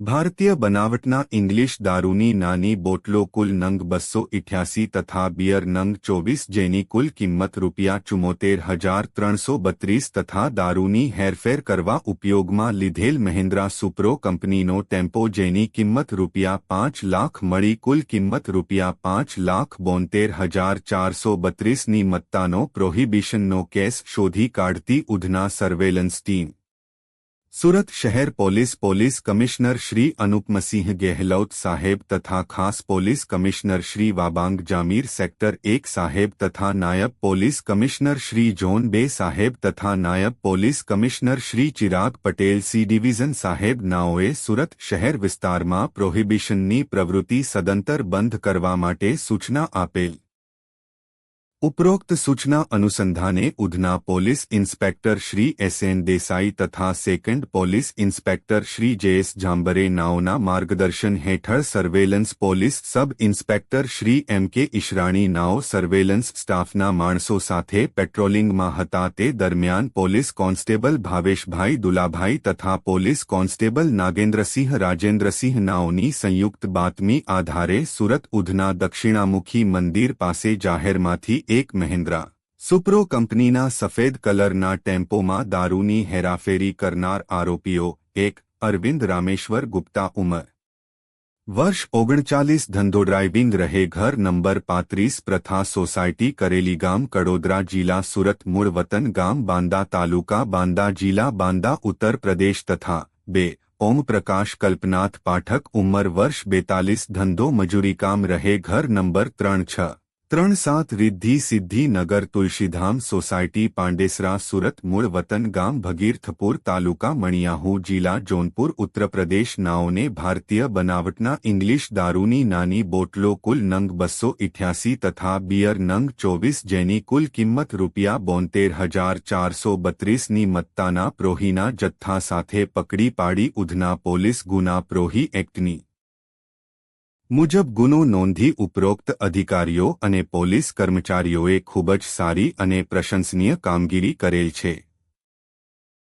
ભારતીય બનાવટના ઇંગ્લિશ દારૂની નાની બોટલો કુલ નંગ બસો ઇઠ્યાસી તથા બિયર નંગ ચોવીસ જેની કુલ કિંમત રૂપિયા ચુમ્મોતેર હજાર ત્રણસો બત્રીસ તથા દારૂની હેરફેર કરવા ઉપયોગમાં લીધેલ મહિન્દ્રા સુપ્રો કંપનીનો ટેમ્પો જેની કિંમત રૂપિયા પાંચ લાખ મળી કુલ કિંમત રૂપિયા પાંચ લાખ બોતેર હજાર ચારસો બત્રીસની મત્તાનો પ્રોહિબિશનનો કેસ શોધી કાઢતી ઉધના સર્વેલન્સ ટીમ સુરત શહેર police police commissioner Shri Anupamsinh Gehlot સાહેબ તથા ખાસ police commissioner Shri Wabang Jamir sector એક સાહેબ તથા નાયબ પોલીસ કમિશનર શ્રી જોન બે સાહેબ તથા નાયબ police commissioner Shri Chirag Patel C division સાહેબ નાઓએ સુરત શહેર વિસ્તારમાં પ્રોહિબિશનની પ્રવૃત્તિ સદંતર બંધ કરવા માટે સૂચના આપેલ. ઉપરોક્ત સૂચના અનુસંધાને Udhna police inspector Shri S N Desai તથા second police inspector Shri J S Jambare નાઓના માર્ગદર્શન હેઠળ surveillance police sub inspector Shri M K Ishrani નાઓ surveillance સ્ટાફના માણસો સાથે પેટ્રોલિંગમાં હતા તે દરમિયાન પોલીસ કોન્સ્ટેબલ ભાવેશભાઈ દુલાભાઈ તથા પોલીસ કોન્સ્ટેબલ નાગેન્દ્રસિંહ રાજેન્દ્રસિંહ નાઓની સંયુક્ત બાતમી આધારે સુરત ઉધના દક્ષિણામુખી મંદિર પાસે જાહેરમાંથી એક મહિન્દ્રા. સુપ્રો કંપનીના સફેદ કલરના ટેમ્પોમાં દારૂની હેરાફેરી કરનાર આરોપીઓ, એક, અરવિંદ રામેશ્વર ગુપ્તા ઉંમર. વર્ષ ઓગણચાલીસ ધંધો ડ્રાઇવિંગ રહે ઘર નંબર પાંત્રીસ પ્રથા સોસાયટી કરેલી ગામ કડોદરા જિલ્લા સુરત મૂળ વતન ગામ બાંદા તાલુકા બાંદા જિલ્લા બાંદા ઉત્તર પ્રદેશ તથા, બે ઓમ પ્રકાશ કલ્પનાથ પાઠક ઉંમર વર્ષ બેતાલીસ ધંધો મજૂરી કામ રહે ઘર નંબર ત્રણ છ. ત્રણ સાત રિદ્ધિ સિદ્ધિ નગર તુલસીધામ સોસાયટી પાંડેસરા સુરત મૂળ વતન ગામ ભગીરથપુર તાલુકા મણિયાહુ જિલ્લા જોનપુર ઉત્તર પ્રદેશ નાઓને ભારતીય બનાવટના ઇંગ્લિશ દારૂની નાની બોટલો કુલ નંગ બસો ઇઠ્યાસી તથા બિયર નંગ ચોવીસ જેની કુલ કિંમત રૂપિયા બોતેર હજાર ચારસો બત્રીસની મત્તાના પ્રોહીના જથ્થા સાથે પકડી પાડી ઉધના પોલીસ ગુના પ્રોહી એક્ટની મુજબ ગુનો નોંધી ઉપરોક્ત અધિકારીઓ અને પોલીસ કર્મચારીઓએ ખૂબ જ સારી અને પ્રશંસનીય કામગીરી કરેલ છે.